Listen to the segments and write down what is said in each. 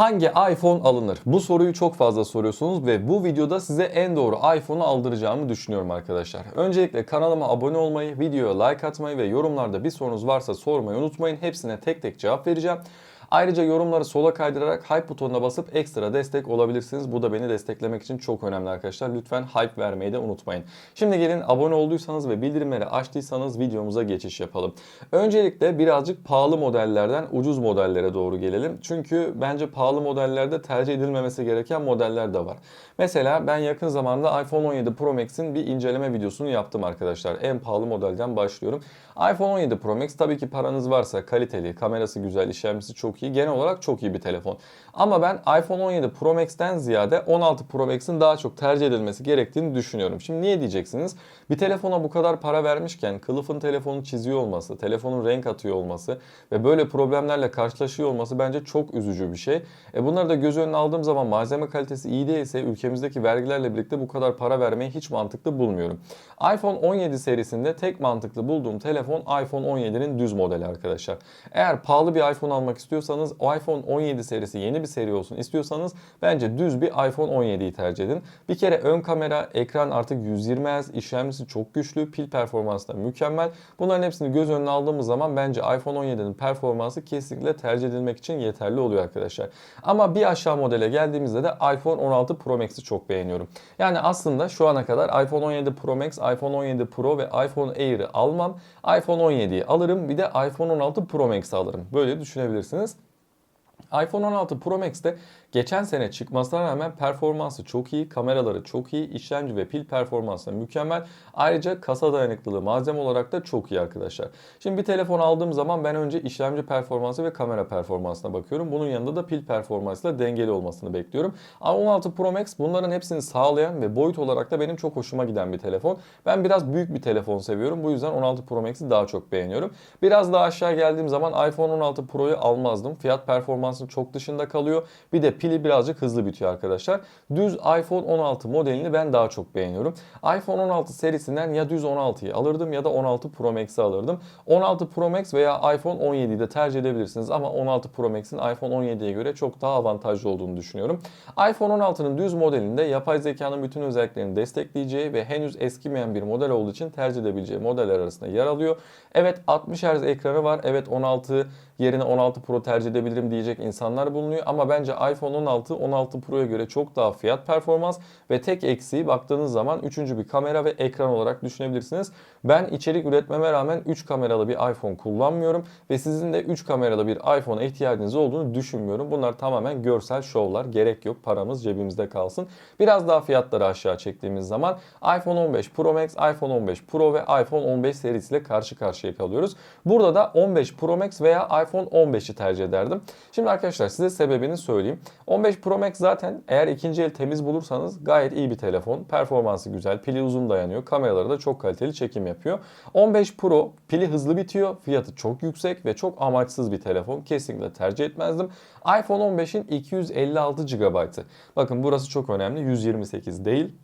Hangi iPhone alınır? Bu soruyu çok fazla soruyorsunuz ve bu videoda size en doğru iPhone'u aldıracağımı düşünüyorum arkadaşlar. Öncelikle kanalıma abone olmayı, videoya like atmayı ve yorumlarda bir sorunuz varsa sormayı unutmayın. Hepsine tek tek cevap vereceğim. Ayrıca yorumları sola kaydırarak hype butonuna basıp ekstra destek olabilirsiniz. Bu da beni desteklemek için çok önemli arkadaşlar. Lütfen hype vermeyi de unutmayın. Şimdi gelin abone olduysanız ve bildirimleri açtıysanız videomuza geçiş yapalım. Öncelikle birazcık pahalı modellerden ucuz modellere doğru gelelim. Çünkü bence pahalı modellerde tercih edilmemesi gereken modeller de var. Mesela ben yakın zamanda iPhone 17 Pro Max'in bir inceleme videosunu yaptım arkadaşlar. En pahalı modelden başlıyorum. iPhone 17 Pro Max tabii ki paranız varsa kaliteli, kamerası güzel, işlemcisi çok iyi. Genel olarak çok iyi bir telefon. Ama ben iPhone 17 Pro Max'ten ziyade 16 Pro Max'in daha çok tercih edilmesi gerektiğini düşünüyorum. Şimdi niye diyeceksiniz? Bir telefona bu kadar para vermişken kılıfın telefonu çiziyor olması, telefonun renk atıyor olması ve böyle problemlerle karşılaşıyor olması bence çok üzücü bir şey. E bunları da göz önüne aldığım zaman malzeme kalitesi iyi değilse ülkemizdeki vergilerle birlikte bu kadar para vermeyi hiç mantıklı bulmuyorum. iPhone 17 serisinde tek mantıklı bulduğum telefon iPhone 17'nin düz modeli arkadaşlar. Eğer pahalı bir iPhone almak istiyorsanız o iPhone 17 serisi yeni bir seri olsun istiyorsanız bence düz bir iPhone 17'yi tercih edin. Bir kere ön kamera, ekran artık 120 Hz, işlemcisi çok güçlü, pil performansı da mükemmel. Bunların hepsini göz önüne aldığımız zaman bence iPhone 17'nin performansı kesinlikle tercih edilmek için yeterli oluyor arkadaşlar. Ama bir aşağı modele geldiğimizde de iPhone 16 Pro Max'i çok beğeniyorum. Yani aslında şu ana kadar iPhone 17 Pro Max, iPhone 17 Pro ve iPhone Air'i almam. iPhone 17'yi alırım bir de iPhone 16 Pro Max'i alırım. Böyle düşünebilirsiniz. iPhone 16 Pro Max'te geçen sene çıkmasına rağmen performansı çok iyi, kameraları çok iyi, işlemci ve pil performansı mükemmel. Ayrıca kasa dayanıklılığı malzeme olarak da çok iyi arkadaşlar. Şimdi bir telefon aldığım zaman ben önce işlemci performansı ve kamera performansına bakıyorum. Bunun yanında da pil performansıyla dengeli olmasını bekliyorum. A16 Pro Max bunların hepsini sağlayan ve boyut olarak da benim çok hoşuma giden bir telefon. Ben biraz büyük bir telefon seviyorum. Bu yüzden 16 Pro Max'i daha çok beğeniyorum. Biraz daha aşağı geldiğim zaman iPhone 16 Pro'yu almazdım. Fiyat performansının çok dışında kalıyor. Bir de pili birazcık hızlı bitiyor arkadaşlar. Düz iPhone 16 modelini ben daha çok beğeniyorum. iPhone 16 serisinden ya düz 16'yı alırdım ya da 16 Pro Max'i alırdım. 16 Pro Max veya iPhone 17'yi de tercih edebilirsiniz ama 16 Pro Max'in iPhone 17'ye göre çok daha avantajlı olduğunu düşünüyorum. iPhone 16'nın düz modelinde yapay zekanın bütün özelliklerini destekleyeceği ve henüz eskimeyen bir model olduğu için tercih edebileceği modeller arasında yer alıyor. Evet 60 Hz ekranı var. Evet 16 yerine 16 Pro tercih edebilirim diyecek insanlar bulunuyor. Ama bence iPhone 16, 16 Pro'ya göre çok daha fiyat performans ve tek eksiği baktığınız zaman üçüncü bir kamera ve ekran olarak düşünebilirsiniz. Ben içerik üretmeme rağmen 3 kameralı bir iPhone kullanmıyorum ve sizin de 3 kameralı bir iPhone'a ihtiyacınız olduğunu düşünmüyorum. Bunlar tamamen görsel şovlar. Gerek yok. Paramız cebimizde kalsın. Biraz daha fiyatları aşağı çektiğimiz zaman iPhone 15 Pro Max, iPhone 15 Pro ve iPhone 15 serisiyle karşı karşıya kalıyoruz. Burada da 15 Pro Max veya iPhone 15'i tercih ederdim. Şimdi arkadaşlar size sebebini söyleyeyim. 15 Pro Max zaten eğer ikinci el temiz bulursanız gayet iyi bir telefon. Performansı güzel, pili uzun dayanıyor. Kameraları da çok kaliteli çekim yapıyor. 15 Pro pili hızlı bitiyor. Fiyatı çok yüksek ve çok amaçsız bir telefon. Kesinlikle tercih etmezdim. iPhone 15'in 256 GB'ı. Bakın burası çok önemli. 128 değil.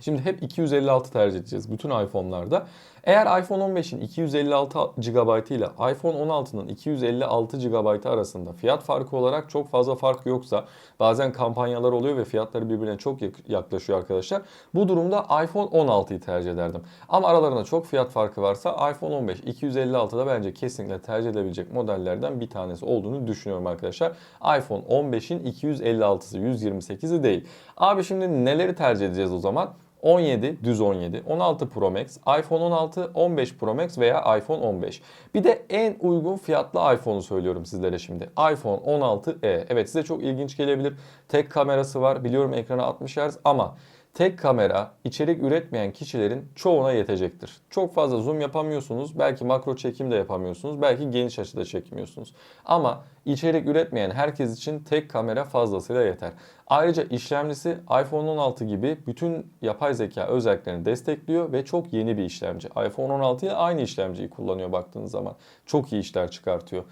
Şimdi hep 256 tercih edeceğiz bütün iPhone'larda. Eğer iPhone 15'in 256 GB ile iPhone 16'nın 256 GB arasında fiyat farkı olarak çok fazla fark yoksa bazen kampanyalar oluyor ve fiyatları birbirine çok yaklaşıyor arkadaşlar. Bu durumda iPhone 16'yı tercih ederdim. Ama aralarında çok fiyat farkı varsa iPhone 15 256'da bence kesinlikle tercih edebilecek modellerden bir tanesi olduğunu düşünüyorum arkadaşlar. iPhone 15'in 256'sı 128'i değil. Abi şimdi neleri tercih edeceğiz o zaman? 17, düz 17, 16 Pro Max, iPhone 16, 15 Pro Max veya iPhone 15. Bir de en uygun fiyatlı iPhone'u söylüyorum sizlere şimdi. iPhone 16e. Evet size çok ilginç gelebilir. Tek kamerası var. Biliyorum ekranı 60 Hz ama tek kamera içerik üretmeyen kişilerin çoğuna yetecektir. Çok fazla zoom yapamıyorsunuz. Belki makro çekim de yapamıyorsunuz. Belki geniş açıda çekmiyorsunuz. Ama içerik üretmeyen herkes için tek kamera fazlasıyla yeter. Ayrıca işlemcisi iPhone 16 gibi bütün yapay zeka özelliklerini destekliyor ve çok yeni bir işlemci. iPhone 16 ile aynı işlemciyi kullanıyor baktığınız zaman. Çok iyi işler çıkartıyor.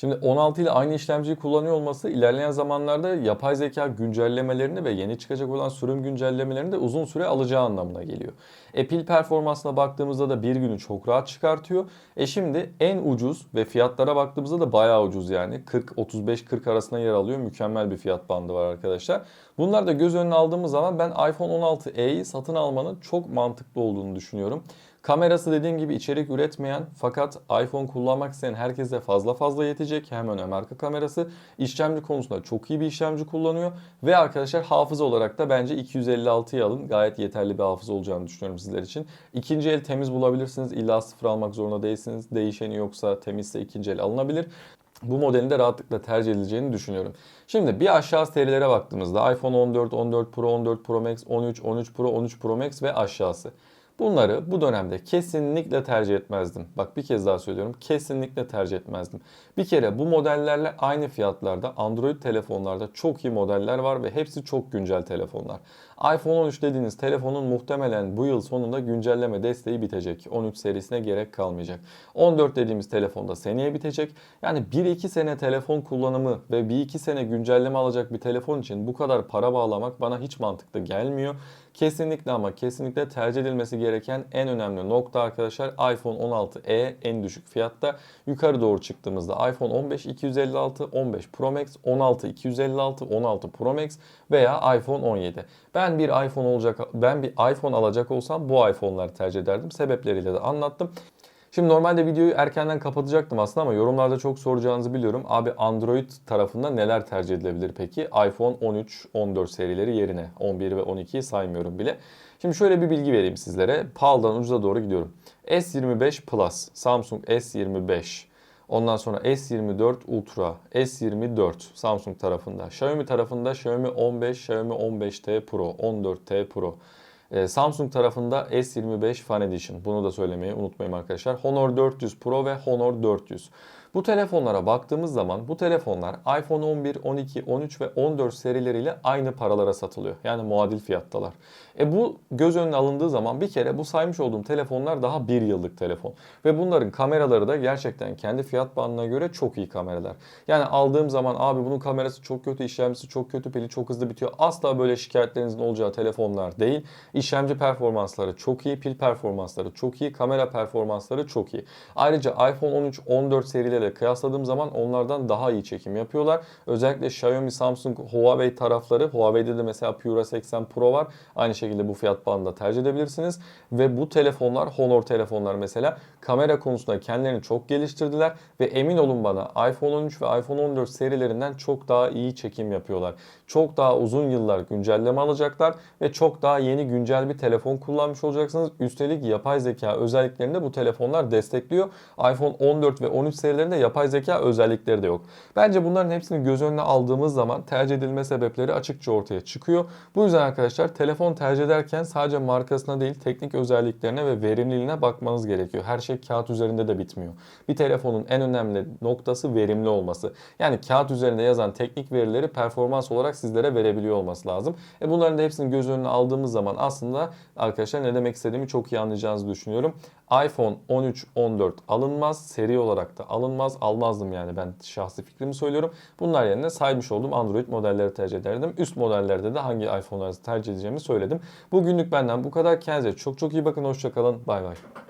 Şimdi 16 ile aynı işlemciyi kullanıyor olması ilerleyen zamanlarda yapay zeka güncellemelerini ve yeni çıkacak olan sürüm güncellemelerini de uzun süre alacağı anlamına geliyor. E pil performansına baktığımızda da bir günü çok rahat çıkartıyor. E şimdi en ucuz ve fiyatlara baktığımızda da bayağı ucuz yani 40 35 40 arasında yer alıyor. Mükemmel bir fiyat bandı var arkadaşlar. Bunlar da göz önüne aldığımız zaman ben iPhone 16e'yi satın almanın çok mantıklı olduğunu düşünüyorum. Kamerası dediğim gibi içerik üretmeyen fakat iPhone kullanmak isteyen herkese fazla fazla yetecek. Hem öne marka kamerası. İşlemci konusunda çok iyi bir işlemci kullanıyor. Ve arkadaşlar hafıza olarak da bence 256'yı alın. Gayet yeterli bir hafıza olacağını düşünüyorum sizler için. İkinci el temiz bulabilirsiniz. İlla sıfır almak zorunda değilsiniz. Değişeni yoksa temizse ikinci el alınabilir bu modelin de rahatlıkla tercih edileceğini düşünüyorum. Şimdi bir aşağı serilere baktığımızda iPhone 14, 14 Pro, 14 Pro Max, 13, 13 Pro, 13 Pro Max ve aşağısı. Bunları bu dönemde kesinlikle tercih etmezdim. Bak bir kez daha söylüyorum. Kesinlikle tercih etmezdim. Bir kere bu modellerle aynı fiyatlarda Android telefonlarda çok iyi modeller var ve hepsi çok güncel telefonlar. iPhone 13 dediğiniz telefonun muhtemelen bu yıl sonunda güncelleme desteği bitecek. 13 serisine gerek kalmayacak. 14 dediğimiz telefonda seneye bitecek. Yani 1-2 sene telefon kullanımı ve 1-2 sene güncelleme alacak bir telefon için bu kadar para bağlamak bana hiç mantıklı gelmiyor. Kesinlikle ama kesinlikle tercih edilmesi gereken en önemli nokta arkadaşlar iPhone 16e en düşük fiyatta. Yukarı doğru çıktığımızda iPhone 15 256, 15 Pro Max, 16 256, 16 Pro Max veya iPhone 17. Ben bir iPhone olacak ben bir iPhone alacak olsam bu iPhone'ları tercih ederdim. Sebepleriyle de anlattım. Şimdi normalde videoyu erkenden kapatacaktım aslında ama yorumlarda çok soracağınızı biliyorum. Abi Android tarafında neler tercih edilebilir peki? iPhone 13, 14 serileri yerine 11 ve 12'yi saymıyorum bile. Şimdi şöyle bir bilgi vereyim sizlere. Pahalıdan ucuza doğru gidiyorum. S25 Plus, Samsung S25, Ondan sonra S24 Ultra, S24 Samsung tarafında. Xiaomi tarafında Xiaomi 15, Xiaomi 15T Pro, 14T Pro. Ee, Samsung tarafında S25 Fan Edition. Bunu da söylemeyi unutmayın arkadaşlar. Honor 400 Pro ve Honor 400. Bu telefonlara baktığımız zaman bu telefonlar iPhone 11, 12, 13 ve 14 serileriyle aynı paralara satılıyor. Yani muadil fiyattalar. E bu göz önüne alındığı zaman bir kere bu saymış olduğum telefonlar daha bir yıllık telefon. Ve bunların kameraları da gerçekten kendi fiyat bandına göre çok iyi kameralar. Yani aldığım zaman abi bunun kamerası çok kötü, işlemcisi çok kötü, pili çok hızlı bitiyor. Asla böyle şikayetlerinizin olacağı telefonlar değil. İşlemci performansları çok iyi, pil performansları çok iyi, kamera performansları çok iyi. Ayrıca iPhone 13, 14 serileriyle kıyasladığım zaman onlardan daha iyi çekim yapıyorlar. Özellikle Xiaomi, Samsung, Huawei tarafları, Huawei'de de mesela Pura 80 Pro var. Aynı şekilde bu fiyat bandında tercih edebilirsiniz. Ve bu telefonlar, Honor telefonlar mesela kamera konusunda kendilerini çok geliştirdiler ve emin olun bana iPhone 13 ve iPhone 14 serilerinden çok daha iyi çekim yapıyorlar. Çok daha uzun yıllar güncelleme alacaklar ve çok daha yeni güncel bir telefon kullanmış olacaksınız. Üstelik yapay zeka özelliklerini de bu telefonlar destekliyor. iPhone 14 ve 13 serilerinde yapay zeka özellikleri de yok. Bence bunların hepsini göz önüne aldığımız zaman tercih edilme sebepleri açıkça ortaya çıkıyor. Bu yüzden arkadaşlar telefon tercih ederken sadece markasına değil teknik özelliklerine ve verimliliğine bakmanız gerekiyor. Her şey kağıt üzerinde de bitmiyor. Bir telefonun en önemli noktası verimli olması. Yani kağıt üzerinde yazan teknik verileri performans olarak sizlere verebiliyor olması lazım. E bunların da hepsini göz önüne aldığımız zaman aslında arkadaşlar ne demek istediğimi çok iyi anlayacağınızı düşünüyorum. iPhone 13, 14 alınmaz. Seri olarak da alınmaz. Almazdım yani ben şahsi fikrimi söylüyorum. Bunlar yerine saymış olduğum Android modelleri tercih ederdim. Üst modellerde de hangi iPhone'ları tercih edeceğimi söyledim. Bugünlük benden bu kadar. Kendinize çok çok iyi bakın. Hoşçakalın. Bay bay.